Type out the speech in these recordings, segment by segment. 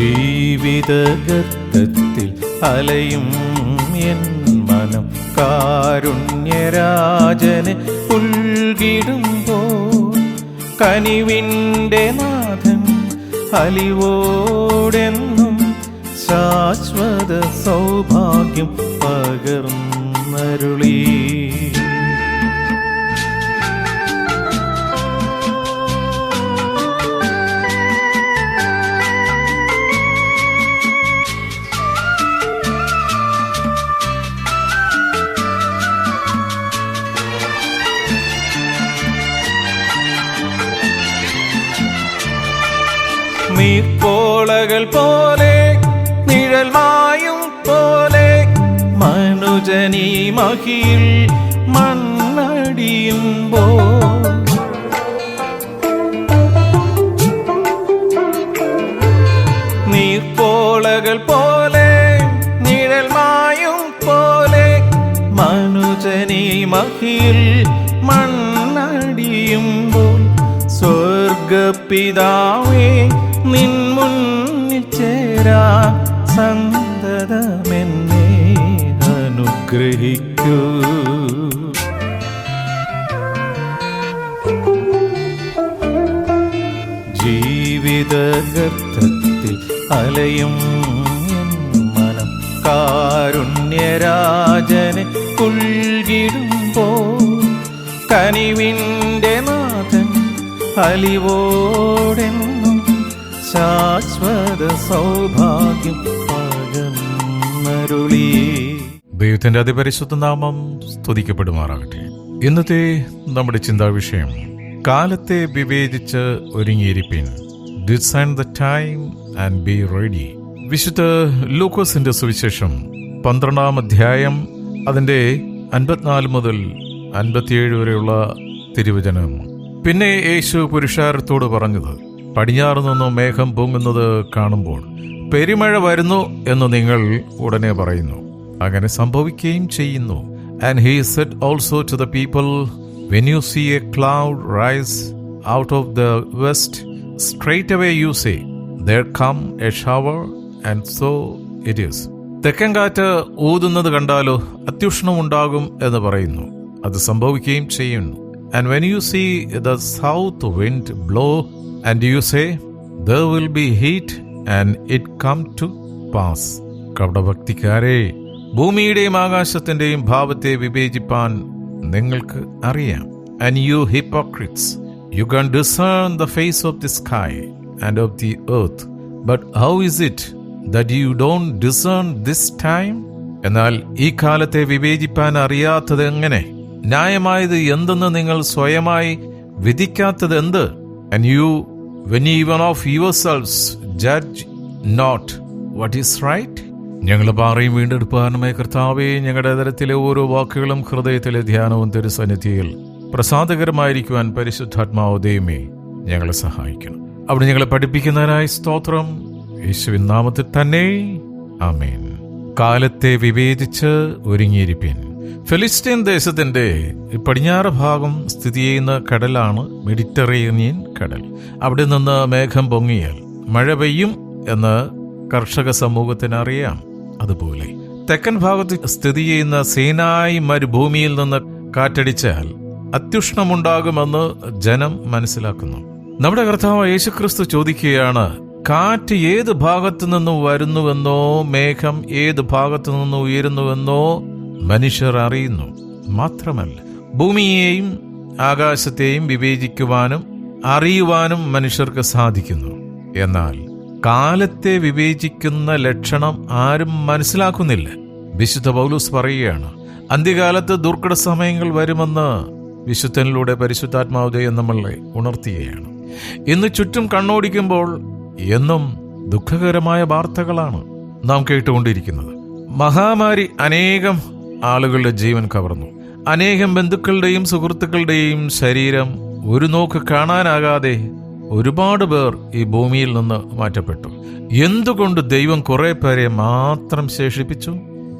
ജീവിതഗർത്തത്തിൽ അലയും എൻ മനം കാരുണ്യരാജന് ഉൾകിടുമ്പോൾ കനിവിന്റെ നാഥൻ അലിവോടെന്നും ശാശ്വത സൗഭാഗ്യം പകർന്നരുളീ. നീർപ്പോളകൾ പോലെ നിഴൽ മായും പോലെ മനുജനീ മഹിയിൽ മണ്ണടിയുമ്പോൾ നീർപ്പോളകൾ പോലെ നിഴൽ മായും പോലെ മനുജനീ മഹിയിൽ മണ്ണടിയുമ്പോൾ സ്വർഗപിതാവേ ചേരാ സന്തതമെന്നെ അനുഗ്രഹിക്കൂ. ജീവിതഗർത്തത്തിൽ അലയും എൻ മനം കാരുണ്യരാജന് ഉൾകിടുമ്പോൾ കനിവിന്റെ നാഥൻ അലിവോടെന്നും ശാശ്വത സൗഭാഗ്യം പകർന്നരുളീ. ദൈവത്തിന്റെ അതിപരിശുദ്ധ നാമം സ്തുതിക്കപ്പെടുമാറാകട്ടെ. ഇന്നത്തെ നമ്മുടെ ചിന്താ വിഷയം കാലത്തെ വിവേചിച്ച് ഒരുങ്ങിയിരിപ്പിൻ. Discern the time and be ready വിശുദ്ധ ലൂക്കോസിന്റെ സുവിശേഷം പന്ത്രണ്ടാം അധ്യായം അതിന്റെ അൻപത്തിനാല് മുതൽ അൻപത്തിയേഴ് വരെയുള്ള തിരുവചനം. പിന്നെ യേശു പുരുഷാരത്തോട് പറഞ്ഞത് പടിഞ്ഞാറ് നിന്ന് മേഘം പൊങ്ങുന്നത് കാണുമ്പോൾ പെരുമഴ വരുന്നു എന്ന് നിങ്ങൾ ഉടനെ പറയുന്നു. അങ്ങനെ സംഭവിക്കുകയും ചെയ്യുന്നു. And he said also to the people when you see a cloud rise out of the west straight away you say there come a shower and so it is തെക്കൻ കാറ്റ് ഊതുന്നത് കണ്ടാലോ അത്യുഷ്ണം ഉണ്ടാകും എന്ന് പറയുന്നു. അത് സംഭവിക്കുകയും ചെയ്യുന്നു. And when you see the south wind blow and you say there will be heat and it come to pass കപടഭക്തിക്കാരെ ഭൂമിയുടെയും ആകാശത്തിന്റെയും ഭാവത്തെ വിവേചിപ്പാൻ നിങ്ങൾക്ക് അറിയാം. And you hypocrites you can discern the face of the sky and of the earth but how is it that you don't discern this time എന്നാൽ ഈ കാലത്തെ വിവേചിപ്പാൻ അറിയാത്തത് എങ്ങനെ? ന്യായമായത് എന്തെന്ന് നിങ്ങൾ സ്വയമായി വിധിക്കാത്തത് എന്ത്? And you when even of your selves judge not what is right ഞങ്ങൾ പാറയും വീണ്ടെടുപ്പാനുമായ കർത്താവെ ഞങ്ങളുടെ തരത്തിലെ ഓരോ വാക്കുകളും ഹൃദയത്തിലെ ധ്യാനവും തിരുസന്നിധിയിൽ പ്രസാദകരമായിരിക്കുവാൻ പരിശുദ്ധാത്മാവ് ദൈവമേ ഞങ്ങളെ സഹായിക്കണം. അവിടെ ഞങ്ങളെ പഠിപ്പിക്കുന്നതിനായി സ്തോത്രം. യേശുവിൻ നാമത്തിൽ തന്നെ. ആമേൻ. കാലത്തെ വിവേചിച്ച് ഒരുങ്ങിയിരിപ്പിൻ. ഫിലിസ്റ്റീൻ ദേശത്തിന്റെ പടിഞ്ഞാറ് ഭാഗം സ്ഥിതി ചെയ്യുന്ന കടലാണ് മെഡിറ്ററേനിയൻ കടൽ. അവിടെ നിന്ന് മേഘം പൊങ്ങിയാൽ മഴ പെയ്യും എന്ന് കർഷക സമൂഹത്തിന് അറിയാം. അതുപോലെ തെക്കൻ ഭാഗത്ത് സ്ഥിതി ചെയ്യുന്ന സീനായി മരുഭൂമിയിൽ നിന്ന് കാറ്റടിച്ചാൽ അത്യുഷ്ണമുണ്ടാകുമെന്ന് ജനം മനസ്സിലാക്കുന്നു. നമ്മുടെ കർത്താവ് യേശുക്രിസ്തു ചോദിക്കുകയാണ് കാറ്റ് ഏത് ഭാഗത്തു നിന്നും വരുന്നുവെന്നോ മേഘം ഏത് ഭാഗത്തു നിന്നും ഉയരുന്നുവെന്നോ മനുഷ്യർ അറിയുന്നു. മാത്രമല്ല ഭൂമിയെയും ആകാശത്തെയും വിവേചിക്കുവാനും അറിയുവാനും മനുഷ്യർക്ക് സാധിക്കുന്നു. എന്നാൽ കാലത്തെ വിവേചിക്കുന്ന ലക്ഷണം ആരും മനസ്സിലാക്കുന്നില്ല. വിശുദ്ധ പൗലൂസ് പറയുകയാണ് അന്ത്യകാലത്ത് ദുർഘട സമയങ്ങൾ വരുമെന്ന് വിശുദ്ധനിലൂടെ പരിശുദ്ധാത്മാവുദയം നമ്മളെ ഉണർത്തുകയാണ് ഇന്ന് ചുറ്റും കണ്ണോടിക്കുമ്പോൾ എന്നും ദുഃഖകരമായ വാർത്തകളാണ് നാം കേട്ടുകൊണ്ടിരിക്കുന്നത്. മഹാമാരി അനേകം ആളുകളുടെ ജീവൻ കവർന്നു. അനേകം ബന്ധുക്കളുടെയും സുഹൃത്തുക്കളുടെയും ശരീരം ഒരു നോക്ക് കാണാനാകാതെ ഒരുപാട് പേർ ഈ ഭൂമിയിൽ നിന്ന് മാറ്റപ്പെട്ടു. എന്തുകൊണ്ട് ദൈവം കുറെ പേരെ മാത്രം ശേഷിപ്പിച്ചു?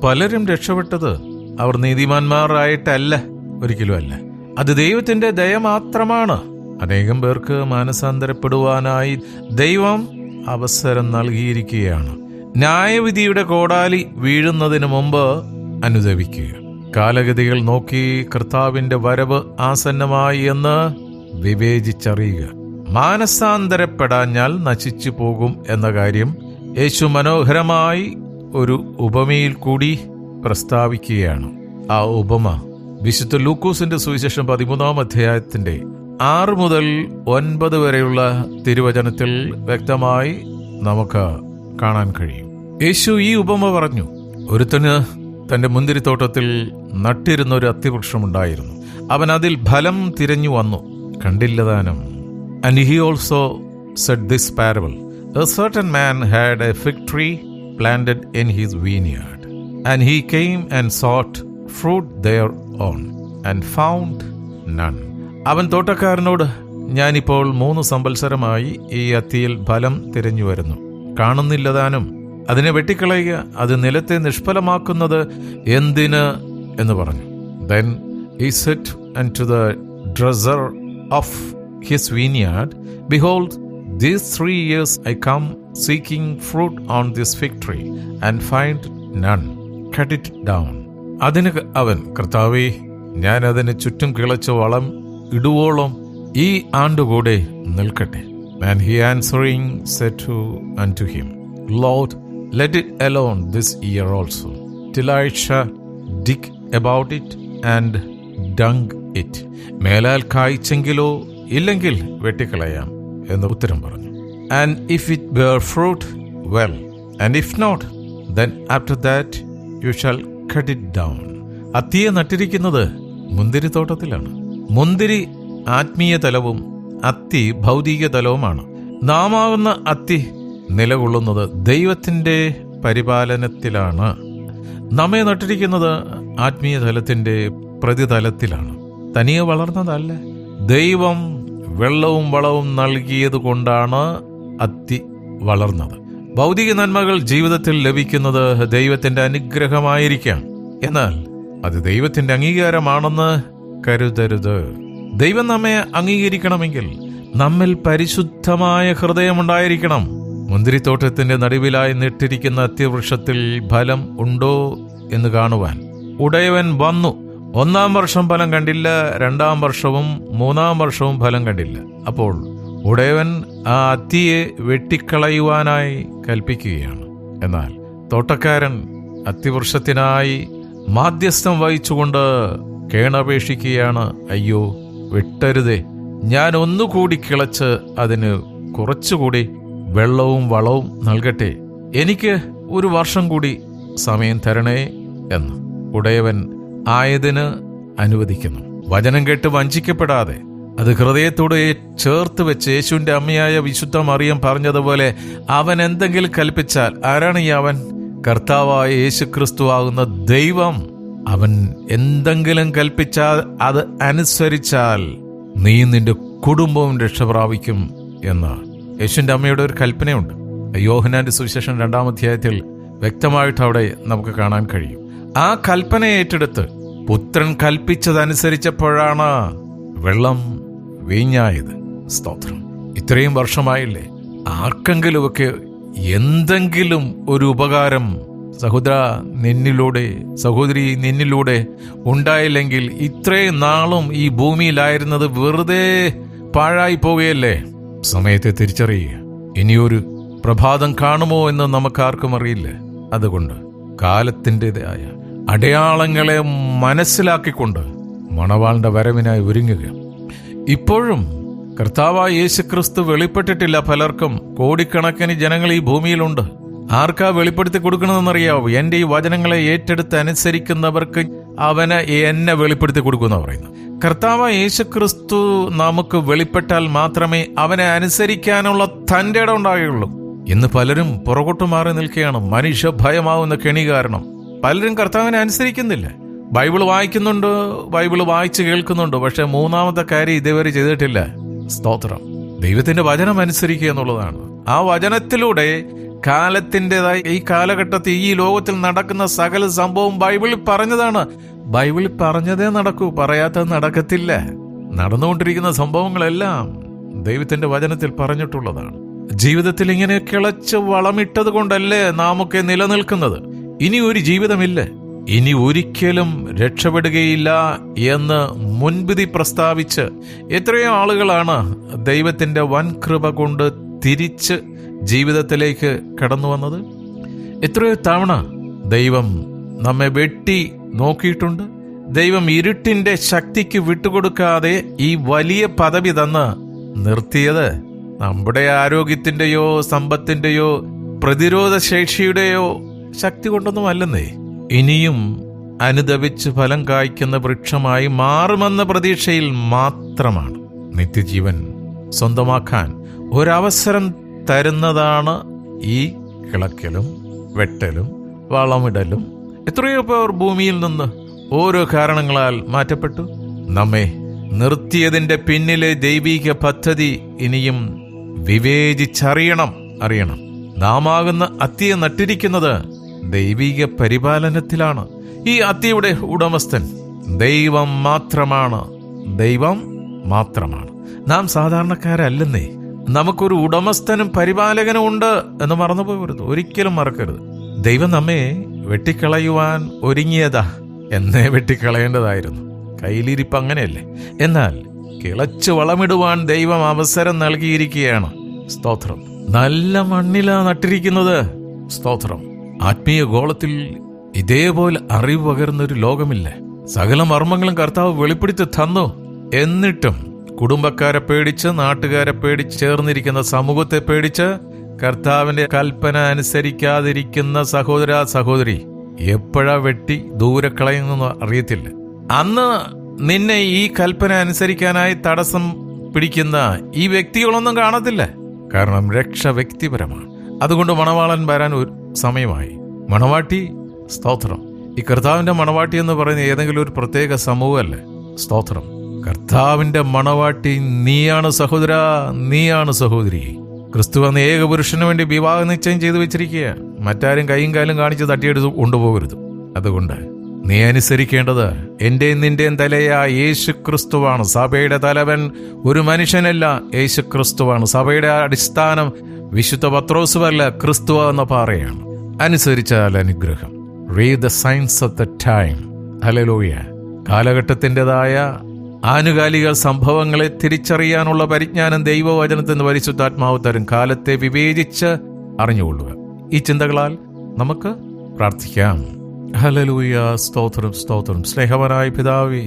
പലരും രക്ഷപ്പെട്ടത് അവർ നീതിമാന്മാരായിട്ടല്ല ഒരിക്കലും അല്ല. അത് ദൈവത്തിന്റെ ദയ മാത്രമാണ്. അനേകം പേർക്ക് മാനസാന്തരപ്പെടുവാനായി ദൈവം അവസരം നൽകിയിരിക്കുകയാണ്. ന്യായവിധിയുടെ കോടാലി വീഴുന്നതിന് മുമ്പ് അനുദവിക്കുക കാലഗതികൾ നോക്കി കർത്താവിന്റെ വരവ് ആസന്നമായി എന്ന് വിവേചിച്ചറിയുക. മാനസാന്തരപ്പെടാഞ്ഞാൽ നശിച്ചു പോകും എന്ന കാര്യം യേശു മനോഹരമായി ഒരു ഉപമയിൽ കൂടി പ്രസ്താവിക്കുകയാണ്. ആ ഉപമ വിശുദ്ധ ലൂക്കോസിന്റെ സുവിശേഷം പതിമൂന്നാം അധ്യായത്തിന്റെ ആറ് മുതൽ ഒൻപത് വരെയുള്ള തിരുവചനത്തിൽ വ്യക്തമായി നമുക്ക് കാണാൻ കഴിയും. യേശു ഈ ഉപമ പറഞ്ഞു ഒരുത്തന് തന്റെ മുന്തിരിത്തോട്ടത്തിൽ നട്ടിരുന്ന ഒരു അത്തിവൃക്ഷമുണ്ടായിരുന്നു. അവൻ അതിൽ ഫലം തിരഞ്ഞു വന്നു. കണ്ടില്ലതാനും and he also said this parable a certain man had a fig tree planted in his vineyard and he came and sought fruit there on and found none അവൻ തോട്ടക്കാരനോട് ഞാനിപ്പോൾ മൂന്ന് സംവത്സരമായി ഈ അത്തിയിൽ ഫലം തിരഞ്ഞു വരുന്നു. കാണുന്നില്ലതാനും അതിനെ വെട്ടിക്കളയുക അത് നിലത്തെ നിഷ്ഫലമാക്കുന്നത് എന്തിന് എന്ന് പറഞ്ഞു. Then he said and to the dresser of his vineyard behold these three years I come seeking fruit on this fig tree and find none cut it down അതിന് അവൻ കർത്താവേ ഞാൻ അതിന് ചുറ്റും കിളച്ച് വളം ഇടുവോളം ഈ ആണ്ടുകൂടെ നിൽക്കട്ടെ. And he answering said to and to him lord let it alone this year also till I dig about it and dung it മേലാൽ കായ്ച്ചെങ്കിലോ ഇല്ലെങ്കിൽ വെട്ടിക്കളയാം എന്ന് ഉത്തരം പറഞ്ഞു. And if it bear fruit well and if not then after that you shall cut it down അത്തിയെ നട്ടിരിക്കുന്നത് മുന്തിരിത്തോട്ടത്തിലാണ് മുന്തിരി ആത്മീയ തലവും അത്തി ഭൗതിക തലവുമാണ് നാമാവുന്ന അത്തി നിലകൊള്ളുന്നത് ദൈവത്തിന്റെ പരിപാലനത്തിലാണ്. നമ്മെ നട്ടിരിക്കുന്നത് ആത്മീയ തലത്തിന്റെ പ്രതിതലത്തിലാണ്. തനിയെ വളർന്നതല്ല. ദൈവം വെള്ളവും വളവും നൽകിയത് കൊണ്ടാണ് അത്തി വളർന്നത്. ഭൗതിക നന്മകൾ ജീവിതത്തിൽ ലഭിക്കുന്നത് ദൈവത്തിന്റെ അനുഗ്രഹമായിരിക്കാം എന്നാൽ അത് ദൈവത്തിന്റെ അംഗീകാരമാണെന്ന് കരുതരുത്. ദൈവം നമ്മെ അംഗീകരിക്കണമെങ്കിൽ നമ്മിൽ പരിശുദ്ധമായ ഹൃദയമുണ്ടായിരിക്കണം. മുന്തിരിത്തോട്ടത്തിന്റെ നടുവിലായി നിട്ടിരിക്കുന്ന അത്യവൃക്ഷത്തിൽ ഫലം ഉണ്ടോ എന്ന് കാണുവാൻ. ഉടയവൻ വന്നു. ഒന്നാം വർഷം ഫലം കണ്ടില്ല രണ്ടാം വർഷവും മൂന്നാം വർഷവും ഫലം കണ്ടില്ല. അപ്പോൾ ഉടയവൻ ആ അത്തിയെ വെട്ടിക്കളയുവാനായി കൽപ്പിക്കുകയാണ്. എന്നാൽ തോട്ടക്കാരൻ അത്തിവൃക്ഷത്തിനായി മാധ്യസ്ഥം വഹിച്ചുകൊണ്ട് കേണപേക്ഷിക്കുകയാണ് അയ്യോ വിട്ടരുതേ ഞാൻ ഒന്നുകൂടി കിളച്ച് അതിന് കുറച്ചുകൂടി വെള്ളവും വളവും നൽകട്ടെ. എനിക്ക് ഒരു വർഷം കൂടി സമയം തരണേ എന്ന് ഉടയവൻ ആയതിന് അനുവദിക്കുന്നു. വചനം കേട്ട് വഞ്ചിക്കപ്പെടാതെ അത് ഹൃദയത്തോടെ ചേർത്ത് വെച്ച് യേശുവിന്റെ അമ്മയായ വിശുദ്ധ മറിയം പറഞ്ഞതുപോലെ അവൻ എന്തെങ്കിലും കൽപ്പിച്ചാൽ ആരാണ് ഈ അവൻ? കർത്താവായ യേശു ക്രിസ്തു ആകുന്ന ദൈവം അവൻ എന്തെങ്കിലും കൽപ്പിച്ചാൽ അത് അനുസരിച്ചാൽ നീ നിന്റെ കുടുംബവും രക്ഷ പ്രാപിക്കും എന്ന് യേശുവിന്റെ അമ്മയുടെ ഒരു കൽപ്പനയുണ്ട്. യോഹനാന്റെ സുവിശേഷം രണ്ടാം അധ്യായത്തിൽ വ്യക്തമായിട്ട് അവിടെ നമുക്ക് കാണാൻ കഴിയും. ആ കൽപ്പന ഏറ്റെടുത്ത് പുത്രൻ കൽപ്പിച്ചതനുസരിച്ചപ്പോഴാണ് വെള്ളം വീഞ്ഞായത്. സ്തോത്രം. ഇത്രയും വർഷമായില്ലേ? ആർക്കെങ്കിലുമൊക്കെ എന്തെങ്കിലും ഒരു ഉപകാരം സഹോദര നിന്നിലൂടെ സഹോദരി നിന്നിലൂടെ ഉണ്ടായില്ലെങ്കിൽ ഇത്രയും നാളും ഈ ഭൂമിയിലായിരുന്നത് വെറുതെ പാഴായി പോവുകയല്ലേ? സമയത്തെ തിരിച്ചറിയുക. ഇനിയൊരു പ്രഭാതം കാണുമോ എന്ന് നമുക്കാർക്കും അറിയില്ല. അതുകൊണ്ട് കാലത്തിന്റെതായ അടയാളങ്ങളെ മനസ്സിലാക്കിക്കൊണ്ട് മണവാളിന്റെ വരവിനായി ഒരുങ്ങുക. ഇപ്പോഴും കർത്താവായ യേശുക്രിസ്തു വെളിപ്പെട്ടിട്ടില്ല പലർക്കും. കോടിക്കണക്കിന് ജനങ്ങൾ ഈ ഭൂമിയിലുണ്ട്. ആർക്കാ വെളിപ്പെടുത്തി കൊടുക്കണമെന്നറിയാവോ? എന്റെ ഈ വചനങ്ങളെ ഏറ്റെടുത്ത് അനുസരിക്കുന്നവർക്ക് അവനെ എന്നെ വെളിപ്പെടുത്തി കൊടുക്കുമെന്ന് പറയുന്നു കർത്താവ് യേശുക്രിസ്തു നമുക്ക് വെളിപ്പെട്ടാൽ മാത്രമേ അവനെ അനുസരിക്കാനുള്ള തന്റെ ഇടം ഉണ്ടാകുകയുള്ളൂ ഇന്ന് പലരും പുറകോട്ട് മാറി നിൽക്കുകയാണ്. മനുഷ്യ ഭയമാവുന്ന കെണി കാരണം. പലരും കർത്താവിനെ അനുസരിക്കുന്നില്ല. ബൈബിൾ വായിക്കുന്നുണ്ട് ബൈബിൾ വായിച്ച് കേൾക്കുന്നുണ്ട്. പക്ഷെ മൂന്നാമത്തെ കാര്യം ഇതേവരെ ചെയ്തിട്ടില്ല. സ്തോത്രം. ദൈവത്തിന്റെ വചനം അനുസരിക്കുക എന്നുള്ളതാണ്. ആ വചനത്തിലൂടെ കാലത്തിന്റെതായ ഈ കാലഘട്ടത്തിൽ ഈ ലോകത്തിൽ നടക്കുന്ന സകല സംഭവം ബൈബിളിൽ പറഞ്ഞതാണ്. ബൈബിളിൽ പറഞ്ഞതേ നടക്കൂ പറയാത്തത് നടക്കത്തില്ല. നടന്നുകൊണ്ടിരിക്കുന്ന സംഭവങ്ങളെല്ലാം ദൈവത്തിന്റെ വചനത്തിൽ പറഞ്ഞിട്ടുള്ളതാണ്. ജീവിതത്തിൽ ഇങ്ങനെ കിളച്ച് വളമിട്ടത് കൊണ്ടല്ലേ നാമൊക്കെ നിലനിൽക്കുന്നത്? ഇനി ഒരു ജീവിതമില്ല. ഇനി ഒരിക്കലും രക്ഷപ്പെടുകയില്ല എന്ന് മുൻവിധി പ്രസ്താവിച്ച് എത്രയോ ആളുകളാണ് ദൈവത്തിന്റെ വൻകൃപ കൊണ്ട് തിരിച്ച് ജീവിതത്തിലേക്ക് കടന്നു വന്നത്? എത്രയോ തവണ ദൈവം നമ്മെ വെട്ടി നോക്കിയിട്ടുണ്ട്. ദൈവം ഇരുട്ടിന്റെ ശക്തിക്ക് വിട്ടുകൊടുക്കാതെ ഈ വലിയ പദവി തന്ന് നിർത്തിയത് നമ്മുടെ ആരോഗ്യത്തിന്റെയോ സമ്പത്തിന്റെയോ പ്രതിരോധ ശേഷിയുടെയോ ശക്തി കൊണ്ടൊന്നും അല്ലെന്നേ ഇനിയും അനുദവിച്ച് ഫലം കായ്ക്കുന്ന വൃക്ഷമായി മാറുമെന്ന പ്രതീക്ഷയിൽ മാത്രമാണ് നിത്യജീവൻ സ്വന്തമാക്കാൻ ഒരവസരം തരുന്നതാണ് ഈ കിളക്കലും വെട്ടലും വളമിടലും. എത്രയോ പേർ ഭൂമിയിൽ നിന്ന് ഓരോ കാരണങ്ങളാൽ മാറ്റപ്പെട്ടു. നമ്മെ നിർത്തിയതിന്റെ പിന്നിലെ ദൈവീക പദ്ധതി ഇനിയും വിവേചിച്ചറിയണം അറിയണം. നാമാകുന്ന അത്തിയെ നട്ടിരിക്കുന്നത് ദൈവിക പരിപാലനത്തിലാണ്. ഈ അത്തിയുടെ ഉടമസ്ഥൻ ദൈവം മാത്രമാണ്. ദൈവം മാത്രമാണ്. നാം സാധാരണക്കാരല്ലെന്നേ. നമുക്കൊരു ഉടമസ്ഥനും പരിപാലകനും ഉണ്ട് എന്ന് മറന്നു പോകരുത് ഒരിക്കലും മറക്കരുത്. ദൈവം നമ്മെ വെട്ടിക്കളയുവാൻ ഒരുങ്ങിയതാ എന്നെ വെട്ടിക്കളയേണ്ടതായിരുന്നു. കയ്യിലിരിപ്പ് അങ്ങനെയല്ലേ? എന്നാൽ കിളച്ചു വളമിടുവാൻ ദൈവം അവസരം നൽകിയിരിക്കുകയാണ്. സ്തോത്രം. നല്ല മണ്ണിലാ നട്ടിരിക്കുന്നത്. സ്തോത്രം. ആത്മീയ ഗോളത്തിൽ ഇതേപോലെ അറിവ് പകരുന്നൊരു ലോകമില്ല? സകല മർമ്മങ്ങളും കർത്താവ് വെളിപ്പെടുത്തി തന്നു. എന്നിട്ടും കുടുംബക്കാരെ പേടിച്ച് നാട്ടുകാരെ പേടിച്ച് ചേർന്നിരിക്കുന്ന സമൂഹത്തെ പേടിച്ച് കർത്താവിന്റെ കൽപ്പന അനുസരിക്കാതിരിക്കുന്ന സഹോദര സഹോദരി എപ്പോഴാ വെട്ടി ദൂരെ കളയുന്നെന്ന് അറിയത്തില്ല. അന്ന് നിന്നെ ഈ കൽപ്പന അനുസരിക്കാനായി തടസ്സം പിടിക്കുന്ന ഈ വ്യക്തികളൊന്നും കാണത്തില്ല. കാരണം രക്ഷ വ്യക്തിപരമാണ്. അതുകൊണ്ട് മണവാളൻ വരാൻ ഒരു സമയമായി. മണവാട്ടി സ്തോത്രം. ഈ കർത്താവിന്റെ മണവാട്ടി എന്ന് പറയുന്ന ഏതെങ്കിലും ഒരു പ്രത്യേക സമൂഹമല്ലേ? സ്തോത്രം. കർത്താവിന്റെ മണവാട്ടി നീയാണ് സഹോദര നീയാണ് സഹോദരി. ക്രിസ്തു എന്ന ഏക വേണ്ടി വിവാഹ നിശ്ചയം ചെയ്തു വെച്ചിരിക്കുക. മറ്റാരും കൈയും കാലും കാണിച്ച് തട്ടിയെടുത്ത് കൊണ്ടുപോകരുത്. അതുകൊണ്ട് നീ അനുസരിക്കേണ്ടത് എന്റെയും നിന്റെയും തലയായ യേശു ക്രിസ്തുവാണ് സഭയുടെ തലവൻ ഒരു മനുഷ്യനല്ല യേശു ക്രിസ്തുവാണ് സഭയുടെ അടിസ്ഥാനം വിശുദ്ധ പത്രോസുവല്ല ക്രിസ്തു എന്ന പാറയാണ്. അനുസരിച്ചാൽ അനുഗ്രഹം. Read the science of the time ഹലലോയ കാലഘട്ടത്തിന്റെതായ ആനുകാലിക സംഭവങ്ങളെ തിരിച്ചറിയാനുള്ള പരിജ്ഞാനം ദൈവവചനത്തിന് പരിശുദ്ധാത്മാവ് തരും. കാലത്തെ വിവേചിച്ച് അറിഞ്ഞുകൊള്ളുക. ഈ ചിന്തകളാൽ നമുക്ക് പ്രാർത്ഥിക്കാം. ഹലലൂയ സ്തോത്രം സ്തോത്രം. സ്നേഹവനായ പിതാവി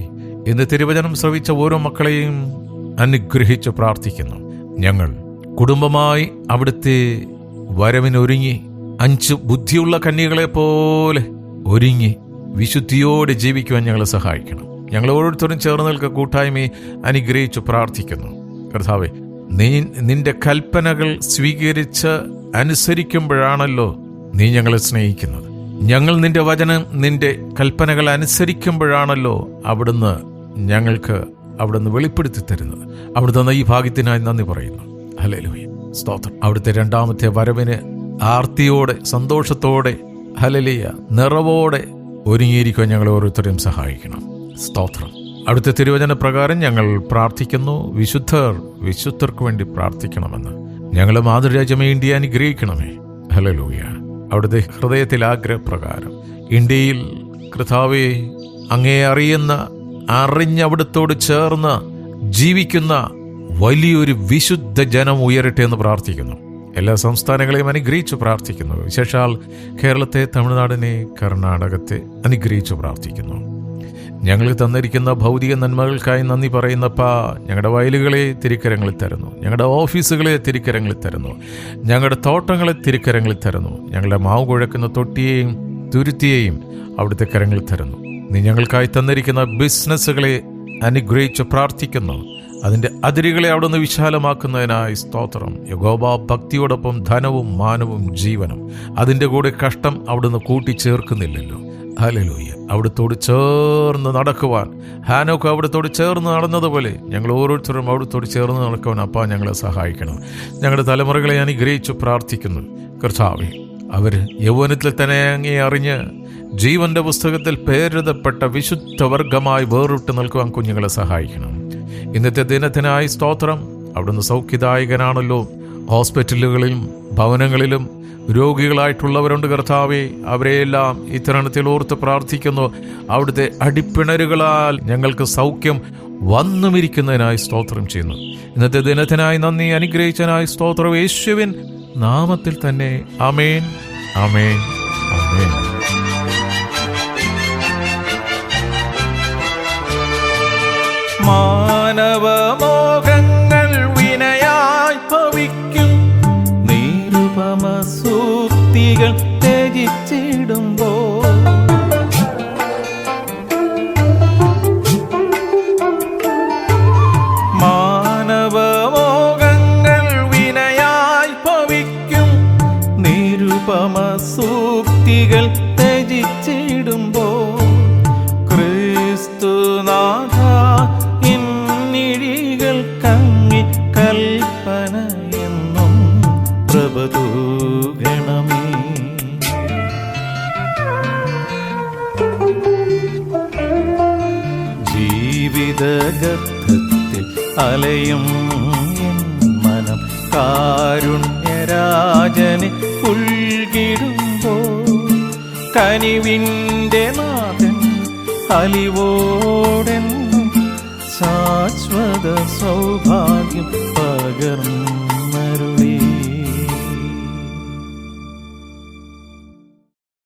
ഇന്ന് തിരുവചനം ശ്രവിച്ച ഓരോ മക്കളെയും അനുഗ്രഹിച്ച് പ്രാർത്ഥിക്കുന്നു. ഞങ്ങൾ കുടുംബമായി അവിടുത്തെ വരവിനൊരുങ്ങി അഞ്ച് ബുദ്ധിയുള്ള കന്യകളെ പോലെ ഒരുങ്ങി വിശുദ്ധിയോടെ ജീവിക്കുവാൻ ഞങ്ങളെ സഹായിക്കണം. ഞങ്ങൾ ഓരോരുത്തരും ചേർന്ന് നിൽക്ക കൂട്ടായ്മയെ അനുഗ്രഹിച്ചു പ്രാർത്ഥിക്കുന്നു. കർത്താവെ നീ നിന്റെ കൽപ്പനകൾ സ്വീകരിച്ച് അനുസരിക്കുമ്പോഴാണല്ലോ നീ ഞങ്ങളെ സ്നേഹിക്കുന്നത്. ഞങ്ങൾ നിന്റെ വചനം നിന്റെ കൽപ്പനകൾ അനുസരിക്കുമ്പോഴാണല്ലോ അവിടുന്ന് ഞങ്ങൾക്ക് അവിടുന്ന് വെളിപ്പെടുത്തി തരുന്നത്. അവിടുന്ന് ഈ ഭാഗ്യത്തിനായി നന്ദി പറയുന്നു. ഹലലുയ സ്തോത്രം. അവിടുത്തെ രണ്ടാമത്തെ വരവിന് ആർത്തിയോടെ സന്തോഷത്തോടെ ഹലലിയ നിറവോടെ ഒരുങ്ങിയിരിക്കാൻ ഞങ്ങൾ ഓരോരുത്തരെയും സഹായിക്കണം. സ്തോത്രം. അടുത്ത തിരുവചന പ്രകാരം ഞങ്ങൾ പ്രാർത്ഥിക്കുന്നു. വിശുദ്ധർ വിശുദ്ധർക്ക് വേണ്ടി പ്രാർത്ഥിക്കണമെന്ന്. ഞങ്ങൾ മാതൃരാജ്യമേ ഇന്ത്യ അനുഗ്രഹിക്കണമേ. ഹലലൂയ അവിടുത്തെ ഹൃദയത്തിൽ ആഗ്രഹപ്രകാരം. ഇന്ത്യയിൽ കൃതാവെ അങ്ങേ അറിയുന്ന അറിഞ്ഞവിടത്തോട് ചേർന്ന് ജീവിക്കുന്ന വലിയൊരു വിശുദ്ധ ജനം ഉയരട്ടെ എന്ന് പ്രാർത്ഥിക്കുന്നു. എല്ലാ സംസ്ഥാനങ്ങളെയും അനുഗ്രഹിച്ചു പ്രാർത്ഥിക്കുന്നു. വിശേഷാൽ കേരളത്തെ തമിഴ്നാടിനെ കർണാടകത്തെ അനുഗ്രഹിച്ചു പ്രാർത്ഥിക്കുന്നു. ഞങ്ങൾ തന്നിരിക്കുന്ന ഭൗതിക നന്മകൾക്കായി നന്ദി പറയുന്നപ്പാ ഞങ്ങളുടെ വയലുകളെ തിരിക്കരങ്ങളിൽ തരുന്നു ഞങ്ങളുടെ ഓഫീസുകളെ തിരിക്കരങ്ങളിൽ തരുന്നു ഞങ്ങളുടെ തോട്ടങ്ങളെ തിരിക്കരങ്ങളിൽ തരുന്നു ഞങ്ങളുടെ മാവ് കുഴക്കുന്ന തൊട്ടിയെയും തുരുത്തിയെയും അവിടുത്തെ കരങ്ങളിൽ തരുന്നു. നീ ഞങ്ങൾക്കായി തന്നിരിക്കുന്ന ബിസിനസ്സുകളെ അനുഗ്രഹിച്ച് പ്രാർത്ഥിക്കുന്നു. അതിന്റെ അതിരുകളെ അവിടുന്ന് വിശാലമാക്കുന്നതിനായി സ്തോത്രം. യഗോബ ഭക്തിയോടൊപ്പം ധനവും മാനവും ജീവനും. അതിന്റെ കൂടെ കഷ്ടം അവിടുന്ന് കൂട്ടിച്ചേർക്കുന്നില്ലല്ലോ. ഹലലൂയ അവിടുത്തോട് ചേർന്ന് നടക്കുവാൻ. ഹാനോക്ക് അവിടുത്തോട് ചേർന്ന് നടന്നതുപോലെ ഞങ്ങൾ ഓരോരുത്തരും അവിടുത്തോട് ചേർന്ന് നടക്കുവാൻ അപ്പ ഞങ്ങളെ സഹായിക്കണം. ഞങ്ങളുടെ തലമുറകളെ അനുഗ്രഹിച്ചു പ്രാർത്ഥിക്കുന്നു. കർത്താവെ അവർ യൗവനത്തിൽ തന്നെ അങ്ങേ അറിഞ്ഞ് ജീവന്റെ പുസ്തകത്തിൽ പേരെഴുതപ്പെട്ട വിശുദ്ധ വർഗമായി വേറിട്ട് നിൽക്കുവാൻ കുഞ്ഞുങ്ങളെ സഹായിക്കണം. ഇന്നത്തെ ദിനത്തിനായി സ്തോത്രം. അവിടുന്ന് സൗഖ്യദായകനാണല്ലോ. ഹോസ്പിറ്റലുകളിലും ഭവനങ്ങളിലും രോഗികളായിട്ടുള്ളവരുണ്ട് കർത്താവെ. അവരെയെല്ലാം ഇത്തരണത്തിൽ ഓർത്ത് പ്രാർത്ഥിക്കുന്നു. അവിടുത്തെ അടിപ്പിണരുകളാൽ ഞങ്ങൾക്ക് സൗഖ്യം വന്നുമിരിക്കുന്നതിനായി സ്തോത്രം ചെയ്യുന്നു. ഇന്നത്തെ ദിനത്തിനായി നന്ദി. അനുഗ്രഹിച്ചതിനായി സ്തോത്രം. യേശുവിൻ നാമത്തിൽ തന്നെ. അമേൻ അമേൻ അമേൻ മാനവമോഹങ്ങൾ സൂക്തികൾ ത്യജിച്ചിടുമ്പോൾ ജീവിതഗർഭത്തിൽ അലയും മനം കാരുണ്യരാജന് ഉൾകിടുമ്പോൾ കനിവിന്റെ നാഥൻ അലിവോടെന്നും ശാശ്വത സൗഭാഗ്യം പകർന്നു